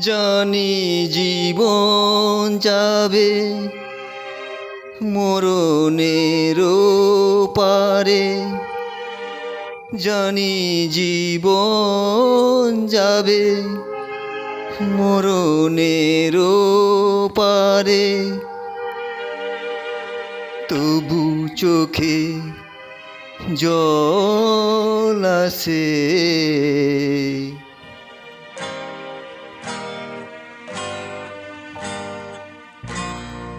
জানি জীবন যাবে মরণের পারে। জানি জীবন যাবে মরণের পারে। তবু চোখে জল আসে।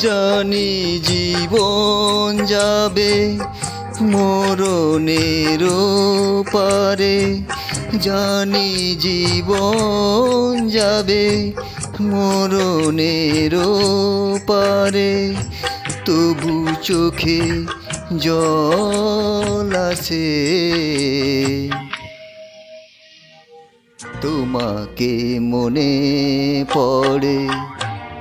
জানি জীবন যাবে মরণের পারে। জানি জীবন যাবে মরণের পারে। তবু চোখে জল আছে। তোমাকে মনে পড়ে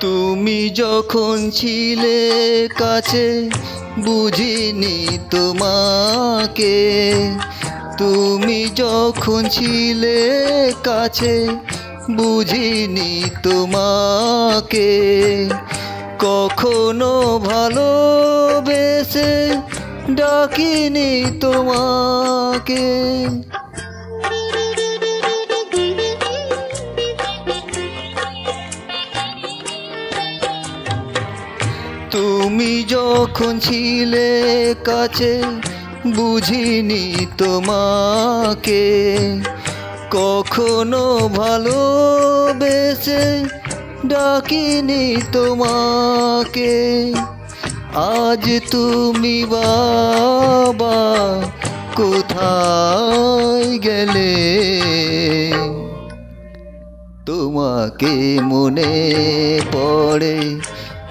তুমি যখন ছিলে কাছে, বুঝিনি তোমাকে। তুমি যখন ছিলে কাছে, বুঝিনি তোমাকে। কখনো ভালোবেসে ডাকিনি তোমাকে। তুমি যখন ছিলে কাছে, বুঝিনি তোমাকে। কখনো ভালোবেসে ডাকিনি তোমাকে। আজ তুমি বাবা, কোথায় গেলে? তোমাকে মনে পড়ে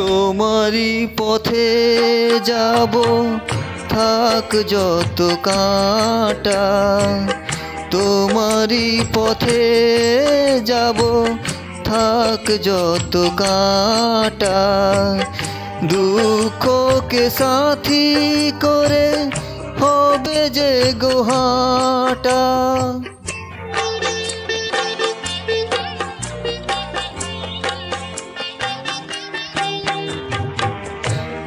তোমারই পথে যাব। থাক যত কাঁটা, তোমারই পথে যাব। থাক যত কাঁটা, দুঃখকে সাথী করে হবে যে গোহাটা।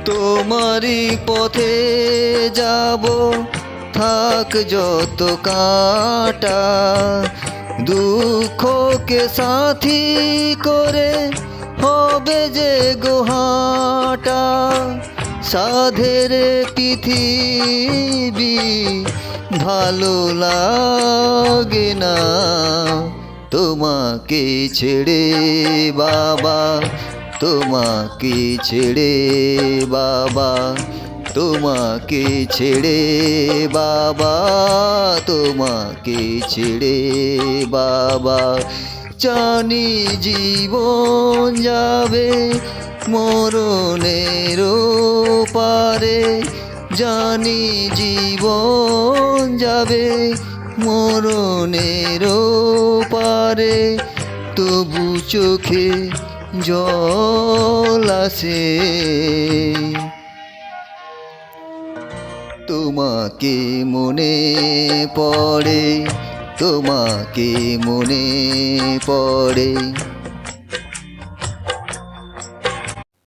তোমারই পথে যাব। থাক যত কাটা, দুঃখকে সাথী করে হবে যে গোহাটা। সাধের পৃথিবী ভালো লাগে না। তোমাকে ছেড়ে বাবা তোমাকে ছেড়ে বাবা, তোমাকে ছেড়ে বাবা, তোমাকে ছেড়ে বাবা। জানি জীবন যাবে মরণের পারে জানি জীবন যাবে মরণের পারে তবু চোখে জল আছে। তোমাকে মনে পড়ে তোমাকে মনে পড়ে।